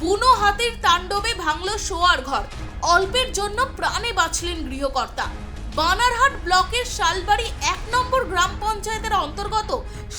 বুনো হাতির তাণ্ডবে ভাঙল শোয়ার ঘর। অল্পের জন্য প্রাণে বাঁচলেন গৃহকর্তা। বানারহাট ব্লকের শালবাড়ি এক নম্বর গ্রাম পঞ্চায়েতের অন্তর্গত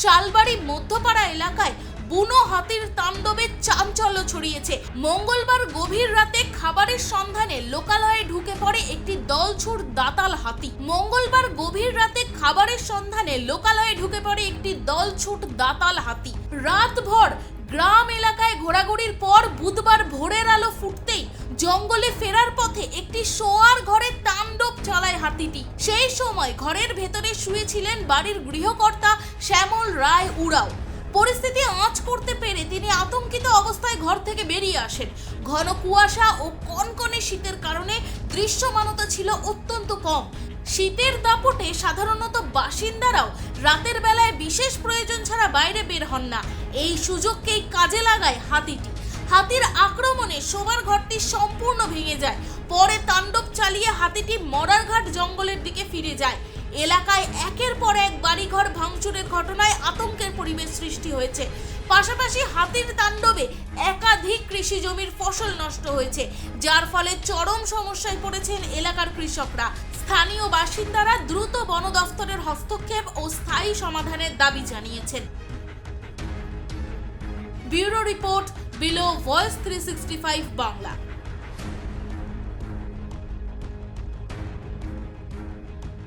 শালবাড়ি মধ্যপাড়া এলাকায় বুনো হাতির তাণ্ডবে চাঞ্চল্য ছড়িয়েছে। মঙ্গলবার গভীর রাতে খাবারের সন্ধানে লোকালয়ে ঢুকে পড়ে একটি দলছুট দাতাল হাতি। মঙ্গলবার গভীর রাতে খাবারের সন্ধানে লোকালয়ে ঢুকে পড়ে একটি দলছুট দাতাল হাতি। রাতভর গ্রাম এলাকায় ঘোরাঘুরির পর বুধবার ভোরের আলো ফুটতেই জঙ্গলে ফেরার পথে একটি শোয়ার ঘরে তাণ্ডব চালায় হাতিটি। সেই সময় ঘরের ভেতরে শুয়েছিলেন বাড়ির গৃহকর্তা শ্যামল রায় উড়াও পরিস্থিতি আঁচ করতে পেরে তিনি আতঙ্কিত অবস্থায় ঘর থেকে বেরিয়ে আসেন। ঘন কুয়াশা ও কনকনে শীতের কারণে দৃশ্যমানতা ছিল অত্যন্ত কম। শীতের দাপটে সাধারণত বাসিন্দারাও রাতের বেলায় বিশেষ প্রয়োজন ছাড়া বাইরে বের হন না। এই সুযোগকেই কাজে লাগায় হাতিটি। হাতির আক্রমণে শোবার ঘরটি সম্পূর্ণ ভেঙে যায়। পরে তাণ্ডব চালিয়ে হাতিটি মরারঘাট জঙ্গলের দিকে ফিরে যায়। এলাকায় একের পর এক বাড়িঘর ভাঙচুরের ঘটনায় আতঙ্কের পরিবেশ সৃষ্টি হয়েছে। পাশাপাশি হাতির তাণ্ডবে একাধিক কৃষি জমির ফসল নষ্ট হয়েছে, যার ফলে চরম সমস্যায় পড়েছেন এলাকার কৃষকরা। স্থানীয় বাসিন্দারা দ্রুত বন দফতরের হস্তক্ষেপ ও স্থায়ী সমাধানের দাবি জানিয়েছেন। Bureau report, below voice three Bangla.